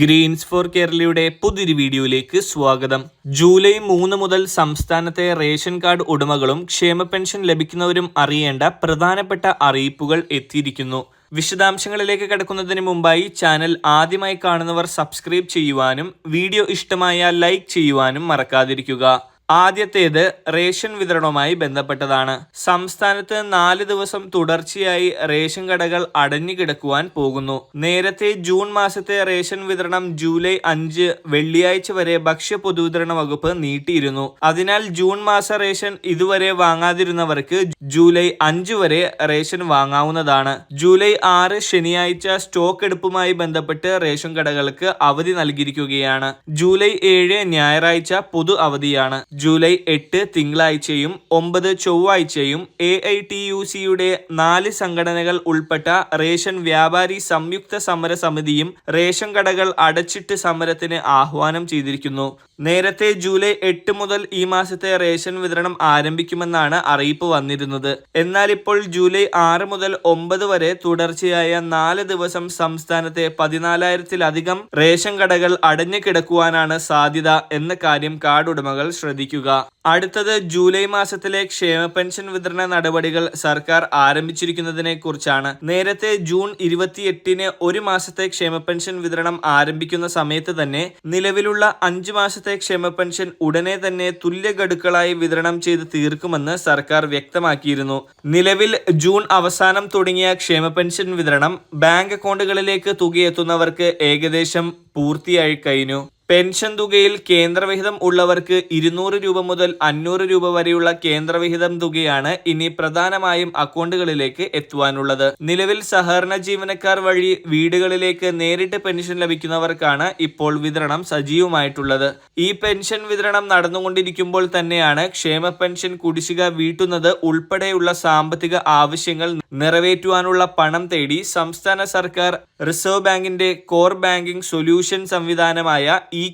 Green's four കേരളയുടെ പുതിയൊരു വീഡിയോയിലേക്ക് സ്വാഗതം. ജൂലൈ മൂന്ന് മുതൽ സംസ്ഥാനത്തെ റേഷൻ കാർഡ് ഉടമകളും ക്ഷേമ പെൻഷൻ ലഭിക്കുന്നവരും അറിയേണ്ട പ്രധാനപ്പെട്ട അറിയിപ്പുകൾ എത്തിയിരിക്കുന്നു. വിശദാംശങ്ങളിലേക്ക് കടക്കുന്നതിന് മുമ്പായി ചാനൽ ആദ്യമായി കാണുന്നവർ സബ്സ്ക്രൈബ് ചെയ്യുവാനും വീഡിയോ ഇഷ്ടമായ ലൈക്ക് ചെയ്യുവാനും മറക്കാതിരിക്കുക. ആദ്യത്തേത് റേഷൻ വിതരണവുമായി ബന്ധപ്പെട്ടതാണ്. സംസ്ഥാനത്ത് നാല് ദിവസം തുടർച്ചയായി റേഷൻ കടകൾ അടഞ്ഞുകിടക്കുവാൻ പോകുന്നു. നേരത്തെ ജൂൺ മാസത്തെ റേഷൻ വിതരണം ജൂലൈ അഞ്ച് വെള്ളിയാഴ്ച വരെ ഭക്ഷ്യ പൊതുവിതരണ വകുപ്പ് നീട്ടിയിരുന്നു. അതിനാൽ ജൂൺ മാസ റേഷൻ ഇതുവരെ വാങ്ങാതിരുന്നവർക്ക് ജൂലൈ അഞ്ച് വരെ റേഷൻ വാങ്ങാവുന്നതാണ്. ജൂലൈ ആറ് ശനിയാഴ്ച സ്റ്റോക്ക് എടുപ്പുമായി ബന്ധപ്പെട്ട് റേഷൻ കടകൾക്ക് അവധി നൽകിയിരിക്കുകയാണ്. ജൂലൈ ഏഴ് ഞായറാഴ്ച പൊതു അവധിയാണ്. ജൂലൈ എട്ട് തിങ്കളാഴ്ചയും ഒമ്പത് ചൊവ്വാഴ്ചയും എ ഐ ടി യു സിയുടെ നാല് സംഘടനകൾ ഉൾപ്പെട്ട റേഷൻ വ്യാപാരി സംയുക്ത സമര സമിതിയും റേഷൻ കടകൾ അടച്ചിട്ട് സമരത്തിന് ആഹ്വാനം ചെയ്തിരിക്കുന്നു. നേരത്തെ ജൂലൈ എട്ട് മുതൽ ഈ മാസത്തെ റേഷൻ വിതരണം ആരംഭിക്കുമെന്നാണ് അറിയിപ്പ് വന്നിരുന്നത്. എന്നാൽ ഇപ്പോൾ ജൂലൈ ആറ് മുതൽ ഒമ്പത് വരെ തുടർച്ചയായ നാല് ദിവസം സംസ്ഥാനത്തെ പതിനാലായിരത്തിലധികം റേഷൻ കടകൾ അടഞ്ഞു കിടക്കുവാനാണ് സാധ്യത എന്ന കാര്യം കാർഡ് ഉടമകൾ ശ്രദ്ധിക്കുക അടുത്തത് ജൂലൈ മാസത്തിലെ ക്ഷേമ പെൻഷൻ വിതരണ നടപടികൾ സർക്കാർ ആരംഭിച്ചിരിക്കുന്നതിനെ കുറിച്ചാണ് നേരത്തെ ജൂൺ ഇരുപത്തിയെട്ടിന് ഒരു മാസത്തെ ക്ഷേമ പെൻഷൻ വിതരണം ആരംഭിക്കുന്ന സമയത്ത് തന്നെ നിലവിലുള്ള അഞ്ചു മാസത്തെ ക്ഷേമ പെൻഷൻ ഉടനെ തന്നെ തുല്യ ഗഡുക്കളായി വിതരണം ചെയ്ത് തീർക്കുമെന്ന് സർക്കാർ വ്യക്തമാക്കിയിരുന്നു. നിലവിൽ ജൂൺ അവസാനം തുടങ്ങിയ ക്ഷേമ പെൻഷൻ വിതരണം ബാങ്ക് അക്കൗണ്ടുകളിലേക്ക് തുകയെത്തുന്നവർക്ക് ഏകദേശം പൂർത്തിയായി കഴിഞ്ഞു. പെൻഷൻ തുകയിൽ കേന്ദ്രവിഹിതം ഉള്ളവർക്ക് ഇരുന്നൂറ് രൂപ മുതൽ അഞ്ഞൂറ് രൂപ വരെയുള്ള കേന്ദ്രവിഹിതം തുകയാണ് ഇനി പ്രധാനമായും അക്കൗണ്ടുകളിലേക്ക് എത്തുവാനുള്ളത്. നിലവിൽ സഹകരണ ജീവനക്കാർ വഴി വീടുകളിലേക്ക് നേരിട്ട് പെൻഷൻ ലഭിക്കുന്നവർക്കാണ് ഇപ്പോൾ വിതരണം സജീവമായിട്ടുള്ളത്. ഈ പെൻഷൻ വിതരണം നടന്നുകൊണ്ടിരിക്കുമ്പോൾ തന്നെയാണ് ക്ഷേമ പെൻഷൻ കുടിശ്ശിക വീട്ടുന്നത് ഉൾപ്പെടെയുള്ള സാമ്പത്തിക ആവശ്യങ്ങൾ നിറവേറ്റുവാനുള്ള പണം തേടി സംസ്ഥാന സർക്കാർ റിസർവ് ബാങ്കിന്റെ കോർ ബാങ്കിംഗ് സൊല്യൂഷൻ സംവിധാനമായ ഇ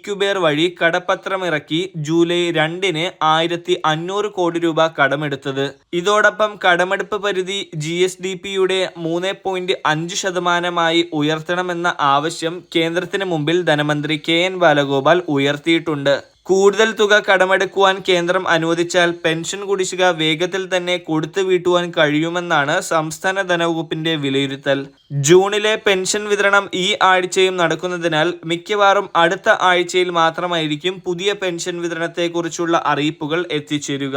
വഴി കടപ്പത്രം ഇറക്കി ജൂലൈ രണ്ടിന് ആയിരത്തി അഞ്ഞൂറ് കോടി രൂപ കടമെടുത്തത്. ഇതോടൊപ്പം കടമെടുപ്പ് പരിധി ജി എസ് ഡി പിയുടെ മൂന്ന് പോയിന്റ് അഞ്ച് ശതമാനമായി ഉയർത്തണമെന്ന ആവശ്യം കേന്ദ്രത്തിന് മുമ്പിൽ ധനമന്ത്രി കെ എൻ ബാലഗോപാൽ ഉയർത്തിയിട്ടുണ്ട്. കൂടുതൽ തുക കടമെടുക്കുവാൻ കേന്ദ്രം അനുവദിച്ചാൽ പെൻഷൻ കുടിശ്ശിക വേഗത്തിൽ തന്നെ കൊടുത്തു വീട്ടുവാൻ കഴിയുമെന്നാണ് സംസ്ഥാന ധനവകുപ്പിന്റെ വിലയിരുത്തൽ. ജൂണിലെ പെൻഷൻ വിതരണം ഈ ആഴ്ചയും നടക്കുന്നതിനാൽ മിക്കവാറും അടുത്ത ആഴ്ചയിൽ മാത്രമായിരിക്കും പുതിയ പെൻഷൻ വിതരണത്തെക്കുറിച്ചുള്ള അറിയിപ്പുകൾ എത്തിച്ചേരുക.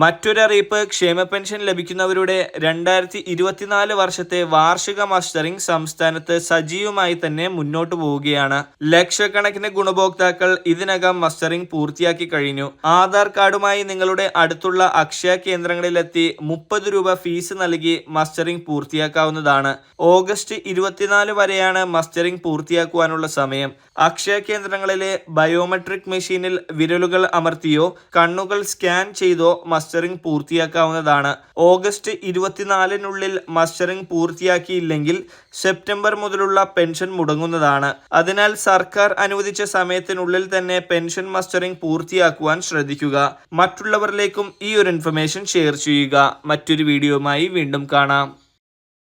മറ്റൊരറിയിപ്പ് ക്ഷേമ പെൻഷൻ ലഭിക്കുന്നവരുടെ രണ്ടായിരത്തി ഇരുപത്തിനാല് വർഷത്തെ വാർഷിക മസ്റ്ററിംഗ് സംസ്ഥാനത്ത് സജീവമായി തന്നെ മുന്നോട്ടു പോവുകയാണ്. ലക്ഷക്കണക്കിന് ഗുണഭോക്താക്കൾ ഇതിനകം മസ്റ്ററിംഗ് പൂർത്തിയാക്കി കഴിഞ്ഞു. ആധാർ കാർഡുമായി നിങ്ങളുടെ അടുത്തുള്ള അക്ഷയ കേന്ദ്രങ്ങളിലെത്തി മുപ്പത് രൂപ ഫീസ് നൽകി മസ്റ്ററിംഗ് പൂർത്തിയാക്കാവുന്നതാണ്. ഓഗസ്റ്റ് ഇരുപത്തിനാല് വരെയാണ് മസ്റ്ററിംഗ് പൂർത്തിയാക്കുവാനുള്ള സമയം. അക്ഷയ കേന്ദ്രങ്ങളിലെ ബയോമെട്രിക് മെഷീനിൽ വിരലുകൾ അമർത്തിയോ കണ്ണുകൾ സ്കാൻ ചെയ്തോ മസ്റ്ററിംഗ് പൂർത്തിയാക്കാവുന്നതാണ്. ഓഗസ്റ്റ് ഇരുപത്തിനാലിനുള്ളിൽ മസ്റ്ററിംഗ് പൂർത്തിയാക്കിയില്ലെങ്കിൽ സെപ്റ്റംബർ മുതലുള്ള പെൻഷൻ മുടങ്ങുന്നതാണ്. അതിനാൽ സർക്കാർ അനുവദിച്ച സമയത്തിനുള്ളിൽ തന്നെ പെൻഷൻ മസ്റ്ററിംഗ് പൂർത്തിയാക്കുവാൻ ശ്രദ്ധിക്കുക. മറ്റുള്ളവരിലേക്കും ഈ ഒരു ഇൻഫർമേഷൻ ഷെയർ ചെയ്യുക. മറ്റൊരു വീഡിയോയുമായി വീണ്ടും കാണാം.